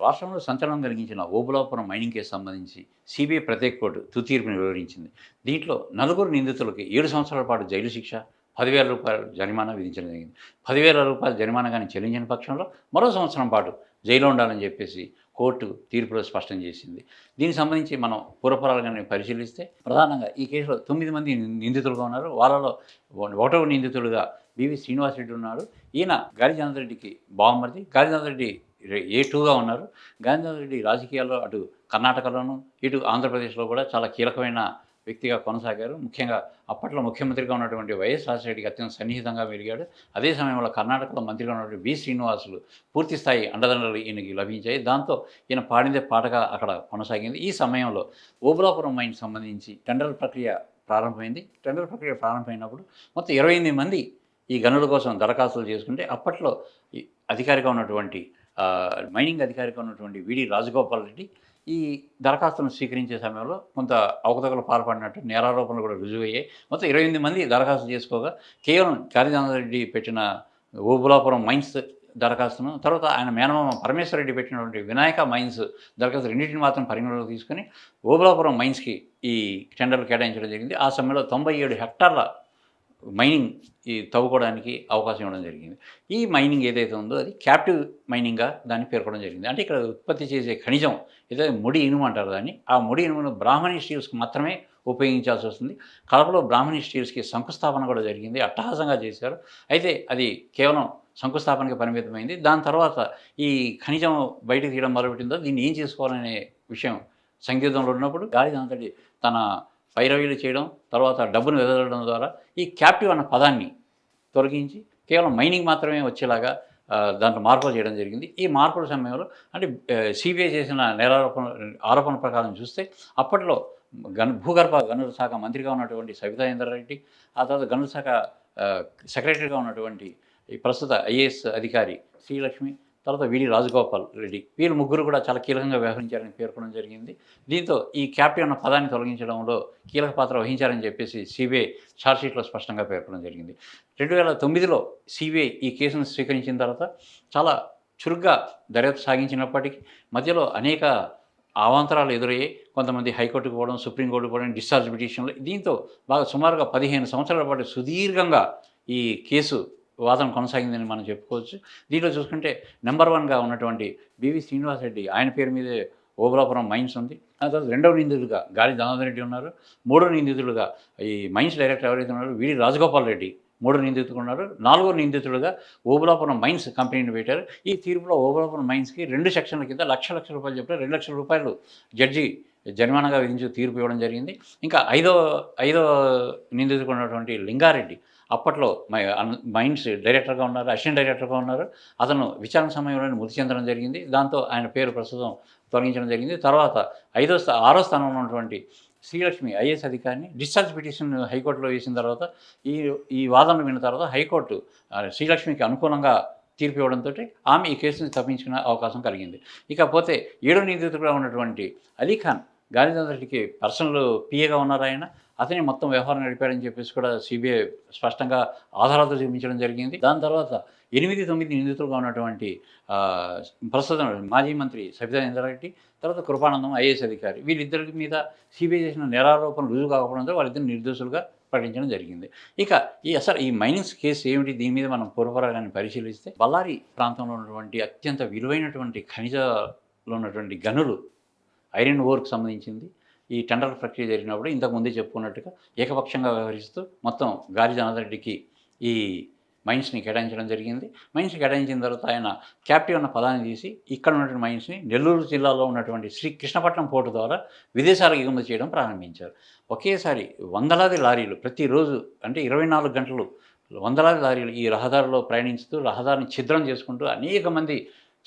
రాష్ట్రంలో సంచలనం కలిగించిన ఓబులాపురం మైనింగ్ కేసు సంబంధించి సిబిఐ ప్రత్యేక కోర్టు తుతీర్పును తీర్పుని వెలువరించింది దీంట్లో నలుగురు నిందితులకి ఏడు సంవత్సరాల పాటు జైలు శిక్ష పదివేల రూపాయల జరిమానా విధించడం జరిగింది. పదివేల రూపాయల జరిమానా కానీ చెల్లించిన పక్షంలో మరో సంవత్సరం పాటు జైల్లో ఉండాలని చెప్పేసి కోర్టు తీర్పులో స్పష్టం చేసింది. దీనికి సంబంధించి మనం పూర్వపరాలు కానీ పరిశీలిస్తే ప్రధానంగా ఈ కేసులో తొమ్మిది మంది నిందితులుగా ఉన్నారు. వాళ్ళలో ఒకటవ నిందితుడుగా బివి శ్రీనివాసరెడ్డి ఉన్నాడు ఈయన గాలిచంద్ర రెడ్డికి బావమరిది. గాలిచంద్ర రెడ్డి ఏ టూగా ఉన్నారు? గాలిచంద్ర రెడ్డి రాజకీయాల్లో అటు కర్ణాటకలోను ఇటు ఆంధ్రప్రదేశ్లో కూడా చాలా కీలకమైన వ్యక్తిగా కొనసాగారు. ముఖ్యంగా అప్పట్లో ముఖ్యమంత్రిగా ఉన్నటువంటి వైఎస్ రాజశేఖరికి అత్యంత సన్నిహితంగా పెరిగాడు అదే సమయంలో కర్ణాటకలో మంత్రిగా ఉన్నటువంటి వి శ్రీనివాసులు పూర్తి స్థాయి అండదండలు ఈయనకి లభించాయి. దాంతో ఈయన పాడిందే పాటగా అక్కడ కొనసాగింది. ఈ సమయంలో ఓబులాపురం మైన్ సంబంధించి టెండర్ ప్రక్రియ ప్రారంభమైంది. టెండర్ ప్రక్రియ ప్రారంభమైనప్పుడు మొత్తం ఇరవై ఎనిమిది మంది ఈ గనుల కోసం దరఖాస్తులు చేసుకుంటే అప్పట్లో ఈ అధికారిగా ఉన్నటువంటి మైనింగ్ అధికారిగా ఉన్నటువంటి విడి రాజగోపాల్ రెడ్డి ఈ దరఖాస్తులను స్వీకరించే సమయంలో కొంత అవకతవకలు పాల్పడినట్టు నేరారోపణలు కూడా రుజువయ్యాయి. మొత్తం ఇరవై ఎనిమిది మంది దరఖాస్తు చేసుకోగా కేవలం రెడ్డి పెట్టిన ఓబులాపురం మైన్స్ దరఖాస్తును తర్వాత ఆయన మేనమామ పరమేశ్వర రెడ్డి పెట్టినటువంటి వినాయక మైన్స్ దరఖాస్తు రెండింటిని మాత్రం పరిగణలోకి తీసుకొని ఓబులాపురం మైన్స్కి ఈ టెండర్లు కేటాయించడం జరిగింది. ఆ సమయంలో తొంభై ఏడు హెక్టార్ల మైనింగ్ ఈ తవ్వుకోవడానికి అవకాశం ఇవ్వడం జరిగింది. ఈ మైనింగ్ ఏదైతే ఉందో అది క్యాప్టివ్ మైనింగ్గా దాన్ని పేర్కొనడం జరిగింది. అంటే ఇక్కడ ఉత్పత్తి చేసే ఖనిజం ఏదైతే ముడి ఇనుము అంటారు దాన్ని ఆ ముడి ఇనుమును బ్రాహ్మణి స్టీల్స్కి మాత్రమే ఉపయోగించాల్సి వస్తుంది. కడపలో బ్రాహ్మణి స్టీల్స్కి శంకుస్థాపన కూడా జరిగింది. అట్టహాసంగా చేశారు. అయితే అది కేవలం శంకుస్థాపనకి పరిమితమైంది. దాని తర్వాత ఈ ఖనిజం బయటకు తీయడం మొదలుపెట్టిందో దీన్ని ఏం చేసుకోవాలనే విషయం సంగీతంలో ఉన్నప్పుడు గాలి అంతటి తన పైరవీలు చేయడం తర్వాత డబ్బును వెదలడం ద్వారా ఈ క్యాప్టివ్ అన్న పదాన్ని తొలగించి కేవలం మైనింగ్ మాత్రమే వచ్చేలాగా దాంట్లో మార్పులు చేయడం జరిగింది. ఈ మార్పుల సమయంలో అంటే సిబిఐ చేసిన నేరారోపణ ఆరోపణ ప్రకారం చూస్తే అప్పట్లో గన్ భూగర్భ గనుల శాఖ మంత్రిగా ఉన్నటువంటి సవితా ఇంద్రారెడ్డి ఆ తర్వాత గనుల శాఖ సెక్రటరీగా ఉన్నటువంటి ఈ ప్రస్తుత ఐఏఎస్ అధికారి శ్రీలక్ష్మి తర్వాత వీడి రాజగోపాల్ రెడ్డి. వీళ్ళు ముగ్గురు కూడా చాలా కీలకంగా వ్యవహరించారని పేర్కొనడం జరిగింది. దీంతో ఈ క్యాప్టెన్ అన్న పదాన్ని తొలగించడంలో కీలక పాత్ర వహించారని చెప్పేసి సిబిఐ ఛార్జ్షీట్లో స్పష్టంగా పేర్కొనడం జరిగింది. రెండు వేల తొమ్మిదిలో సిబిఐ ఈ కేసును స్వీకరించిన తర్వాత చాలా చురుగ్గా దర్యాప్తు సాగించినప్పటికీ మధ్యలో అనేక అవాంతరాలు ఎదురయ్యాయి. కొంతమంది హైకోర్టుకు పోవడం సుప్రీంకోర్టుకు పోవడం డిశ్చార్జ్ పిటిషన్లు. దీంతో బాగా సుమారుగా పదిహేను సంవత్సరాల పాటు సుదీర్ఘంగా ఈ కేసు వాదన కొనసాగిందని మనం చెప్పుకోవచ్చు. దీంట్లో చూసుకుంటే నెంబర్ వన్గా ఉన్నటువంటి బివి శ్రీనివాసరెడ్డి ఆయన పేరు మీదే ఓబులాపురం మైన్స్ ఉంది. ఆ తర్వాత రెండవ నిందితుడుగా గాలి దామోదర్ రెడ్డి ఉన్నారు. మూడో నిందితుడుగా ఈ మైన్స్ డైరెక్టర్ ఎవరైతే ఉన్నారో వీడి రాజగోపాల్ రెడ్డి మూడో నిందితుడు ఉన్నారు. నాలుగో నిందితుడుగా ఓబులాపురం మైన్స్ కంపెనీని పెట్టారు. ఈ తీర్పులో ఓబులాపురం మైన్స్కి రెండు సెక్షన్ల కింద లక్ష లక్ష రూపాయలు చెప్పారు రెండు లక్షల రూపాయలు జడ్జి జరిమానాగా విధించి తీర్పు ఇవ్వడం జరిగింది. ఇంకా ఐదో ఐదో నిందితుడు ఉన్నటువంటి లింగారెడ్డి అప్పట్లో మై మైండ్స్ మైన్స్ డైరెక్టర్గా ఉన్నారు అసిస్టెంట్ డైరెక్టర్గా ఉన్నారు. అతను విచారణ సమయంలో మృతి చెందడం జరిగింది. దాంతో ఆయన పేరు ప్రస్తుతం తొలగించడం జరిగింది. తర్వాత ఐదో స్థా ఆరో స్థానంలో ఉన్నటువంటి శ్రీలక్ష్మి ఐఏఎస్ అధికారిని డిశ్చార్జ్ పిటిషన్ హైకోర్టులో వేసిన తర్వాత ఈ ఈ వాదనలు విన్న తర్వాత హైకోర్టు శ్రీలక్ష్మికి అనుకూలంగా తీర్పు ఇవ్వడంతో ఆమె ఈ కేసుని తప్పించుకునే అవకాశం కలిగింది. ఇకపోతే ఏడో నిందితుడుగా ఉన్నటువంటి అలీఖాన్ రెడ్డికి పర్సనల్ పిఏగా ఉన్నారు ఆయన. అతని మొత్తం వ్యవహారం నడిపాడని చెప్పేసి కూడా సిబిఐ స్పష్టంగా ఆధారాలతో చూపించడం జరిగింది. దాని తర్వాత ఎనిమిది తొమ్మిది నిందితులుగా ఉన్నటువంటి ప్రస్తుతం మాజీ మంత్రి సబితా ఇంద్రారెడ్డి తర్వాత కృపానందం ఐఏఎస్ అధికారి వీళ్ళిద్దరి మీద సిబిఐ చేసిన నేరారోపణలు రుజువు కాకపోవడంతో వాళ్ళిద్దరు నిర్దోషులుగా ప్రకటించడం జరిగింది. ఇక ఈ అసలు ఈ మైనింగ్స్ కేసు ఏమిటి? దీని మీద మనం పూర్వపరాగాన్ని పరిశీలిస్తే బళ్ళారి ప్రాంతంలో ఉన్నటువంటి అత్యంత విలువైనటువంటి ఖనిజలో ఉన్నటువంటి గనులు ఐరన్ ఓర్కు సంబంధించింది. ఈ టెండర్ ప్రక్రియ జరిగినప్పుడు ఇంతకుముందే చెప్పుకున్నట్టుగా ఏకపక్షంగా వ్యవహరిస్తూ మొత్తం గాలి జనార్దన్ ఈ మైన్స్ని కేటాయించడం జరిగింది. మైన్స్ కేటాయించిన తర్వాత ఆయన క్యాప్టివ్ అన్న పదాన్ని తీసి ఇక్కడ ఉన్నటువంటి మైన్స్ని నెల్లూరు జిల్లాలో ఉన్నటువంటి శ్రీ కృష్ణపట్నం పోర్టు ద్వారా విదేశాలకు ఎగుమతి చేయడం ప్రారంభించారు. ఒకేసారి వందలాది లారీలు ప్రతిరోజు అంటే ఇరవై నాలుగు గంటలు వందలాది లారీలు ఈ రహదారిలో ప్రయాణించుతూ రహదారిని ఛిద్రం చేసుకుంటూ అనేక మంది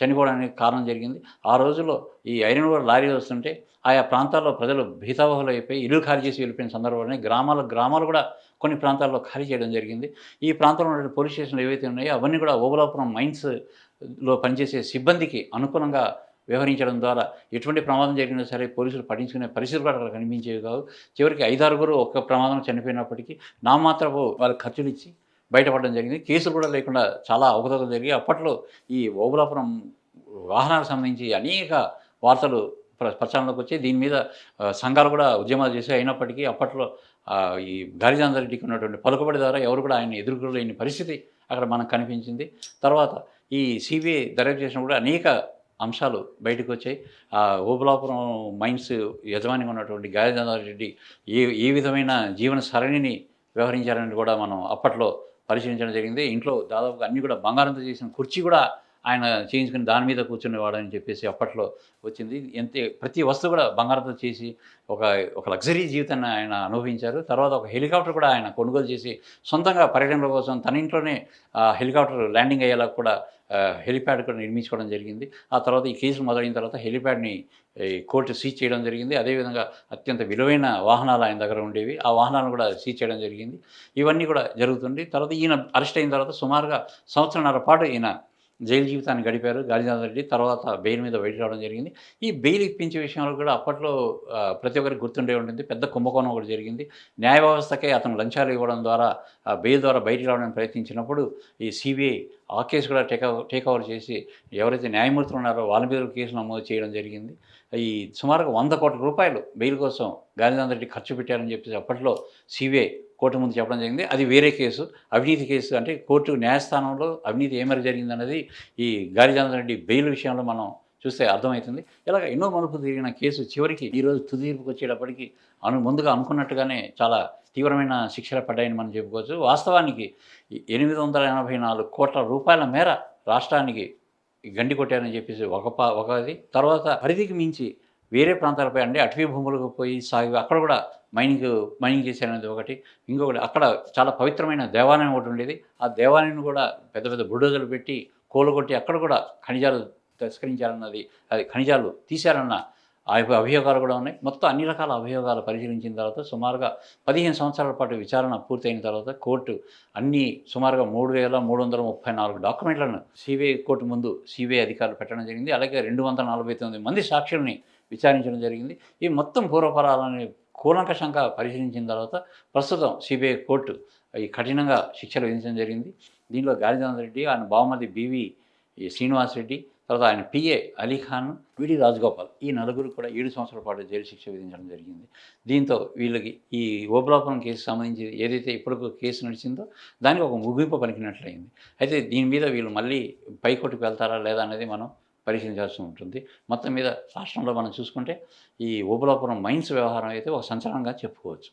చనిపోవడానికి కారణం జరిగింది. ఆ రోజుల్లో ఈ ఐరన్ ఓర్ లారీ వస్తుంటే ఆయా ప్రాంతాల్లో ప్రజలు భీతావహులు అయిపోయి ఇల్లు ఖాళీ చేసి వెళ్ళిపోయిన సందర్భంలోనే గ్రామాల గ్రామాలు కూడా కొన్ని ప్రాంతాల్లో ఖాళీ చేయడం జరిగింది. ఈ ప్రాంతంలో ఉన్న పోలీస్ స్టేషన్లు ఏవైతే ఉన్నాయో అవన్నీ కూడా ఓబలాపురం మైన్స్లో పనిచేసే సిబ్బందికి అనుకూలంగా వ్యవహరించడం ద్వారా ఎటువంటి ప్రమాదం జరిగినా సరే పోలీసులు పట్టించుకునే పరిస్థితులు కూడా అక్కడ కనిపించేవి కావు. చివరికి ఐదారుగురు ఒక్క ప్రమాదం చనిపోయినప్పటికీ నామాత్రపు వాళ్ళకి ఖర్చులు ఇచ్చి బయటపడడం జరిగింది. కేసులు కూడా లేకుండా చాలా అవగతలు జరిగి అప్పట్లో ఈ ఓబులాపురం వాహనాలకు సంబంధించి అనేక వార్తలు ప్ర- ప్రచారంలోకి వచ్చాయి. దీని మీద సంఘాలు కూడా ఉద్యమాలు చేసి అయినప్పటికీ అప్పట్లో ఈ గాలిజాంధర్ రెడ్డికి ఉన్నటువంటి పలుకుబడి ద్వారా ఎవరు కూడా ఆయన ఎదుర్కోలేని పరిస్థితి అక్కడ మనకు కనిపించింది. తర్వాత ఈ సిబిఐ దర్యాప్తు చేసినప్పుడు అనేక అంశాలు బయటకు వచ్చాయి. ఆ ఓబులాపురం మైన్స్ యజమానిగా ఉన్నటువంటి గాలిజాంధర్ రెడ్డి ఏ ఏ విధమైన జీవన సరణిని వ్యవహరించారని కూడా మనం అప్పట్లో పరిశీలించడం జరిగింది. ఇంట్లో దాదాపుగా అన్నీ కూడా బంగారంతో చేసిన కుర్చీ కూడా ఆయన చేయించుకుని దాని మీద కూర్చునేవాడని చెప్పేసి అప్పట్లో వచ్చింది. ఎంత ప్రతి వస్తువు కూడా బంగారంతో చేసి ఒక ఒక లగ్జరీ జీవితాన్ని ఆయన అనుభవించారు. తర్వాత ఒక హెలికాప్టర్ కూడా ఆయన కొనుగోలు చేసి సొంతంగా పర్యటనల కోసం తన ఇంట్లోనే ఆ హెలికాప్టర్ ల్యాండింగ్ అయ్యేలా కూడా హెలిప్యాడ్ కూడా నిర్మించుకోవడం జరిగింది. ఆ తర్వాత ఈ కేసులు మొదలైన తర్వాత హెలిప్యాడ్ని ఈ కోర్టు సీజ్ చేయడం జరిగింది. అదేవిధంగా అత్యంత విలువైన వాహనాలు ఆయన దగ్గర ఉండేవి. ఆ వాహనాలను కూడా సీజ్ చేయడం జరిగింది. ఇవన్నీ కూడా జరుగుతుంది. తర్వాత ఈయన అరెస్ట్ అయిన తర్వాత సుమారుగా సంవత్సరంన్నర పాటు ఈయన జైలు జీవితాన్ని గడిపారు గాలిజాంధర్ రెడ్డి. తర్వాత బెయిల్ మీద బయట రావడం జరిగింది. ఈ బెయిల్ ఇప్పించే విషయంలో కూడా అప్పట్లో ప్రతి ఒక్కరికి గుర్తుండే ఉంటుంది పెద్ద కుంభకోణం ఒకటి జరిగింది. న్యాయ వ్యవస్థకే అతను లంచాలు ఇవ్వడం ద్వారా బెయిల్ ద్వారా బయటికి రావడానికి ప్రయత్నించినప్పుడు ఈ సిబిఐ ఆ కేసు కూడా టేక్ టేక్ ఓవర్ చేసి ఎవరైతే న్యాయమూర్తులు ఉన్నారో వాళ్ళ మీద కేసు నమోదు చేయడం జరిగింది. ఈ సుమారుగా వంద కోట్ల రూపాయలు బెయిల్ కోసం గాంధీనాథ్ రెడ్డి ఖర్చు పెట్టారని చెప్పేసి అప్పట్లో సిబిఐ కోర్టు ముందు చెప్పడం జరిగింది. అది వేరే కేసు. అవినీతి కేసు అంటే కోర్టు న్యాయస్థానంలో అవినీతి ఏమేరకు జరిగిందన్నది ఈ గాలిజానంద రెడ్డి బెయిల్ విషయంలో మనం చూస్తే అర్థమవుతుంది. ఇలాగ ఎన్నో మలుపు తిరిగిన కేసు చివరికి ఈరోజు తుది వచ్చేటప్పటికి అను ముందుగా అనుకున్నట్టుగానే చాలా తీవ్రమైన శిక్షలు పడ్డాయని మనం చెప్పుకోవచ్చు. వాస్తవానికి ఎనిమిది వందల ఎనభై నాలుగు కోట్ల రూపాయల మేర రాష్ట్రానికి గండి కొట్టారని చెప్పేసి ఒక పా ఒకది తర్వాత పరిధికి మించి వేరే ప్రాంతాలపై అంటే అటవీ భూములకు పోయి సాగి అక్కడ కూడా మైనింగ్ మైనింగ్ చేసేది ఒకటి. ఇంకొకటి అక్కడ చాలా పవిత్రమైన దేవాలయం ఒకటి ఉండేది. ఆ దేవాలయాన్ని కూడా పెద్ద పెద్ద బుల్డోజర్లు పెట్టి కోలుగొట్టి అక్కడ కూడా ఖనిజాలు తస్కరించారన్నది అది ఖనిజాలు తీశారన్న ఆ అభియోగాలు కూడా ఉన్నాయి. మొత్తం అన్ని రకాల అభియోగాలు పరిశీలించిన తర్వాత సుమారుగా పదిహేను సంవత్సరాల పాటు విచారణ పూర్తయిన తర్వాత కోర్టు అన్ని సుమారుగా మూడు వేల మూడు వందల ముప్పై నాలుగు డాక్యుమెంట్లను సిబిఐ కోర్టు ముందు సిబిఐ అధికారులు పెట్టడం జరిగింది. అలాగే రెండు వందల నలభై తొమ్మిది మంది సాక్షుల్ని విచారించడం జరిగింది. ఈ మొత్తం పూర్వపరాలని కూలంకషంగా పరిశీలించిన తర్వాత ప్రస్తుతం సిబిఐ కోర్టు ఈ కఠినంగా శిక్షలు విధించడం జరిగింది. దీనిలో గాలిజానంద రెడ్డి ఆయన బావమతి బీవీ శ్రీనివాస్ రెడ్డి తర్వాత ఆయన పిఏ అలీఖాన్ విడి రాజగోపాల్ ఈ నలుగురు కూడా ఏడు సంవత్సరాల పాటు జైలు శిక్ష విధించడం జరిగింది. దీంతో వీళ్ళకి ఈ ఓబులాపురం కేసు సంబంధించి ఏదైతే ఇప్పటికు కేసు నడిచిందో దానికి ఒక ముగింపు పలికినట్లయింది. అయితే దీని మీద వీళ్ళు మళ్ళీ పైకోర్టుకు వెళ్తారా లేదా అనేది మనం పరిశీలించాల్సి ఉంటుంది. మొత్తం మీద రాష్ట్రంలో మనం చూసుకుంటే ఈ ఓబులాపురం మైన్స్ వ్యవహారం అయితే ఒక సంచలనంగా చెప్పుకోవచ్చు.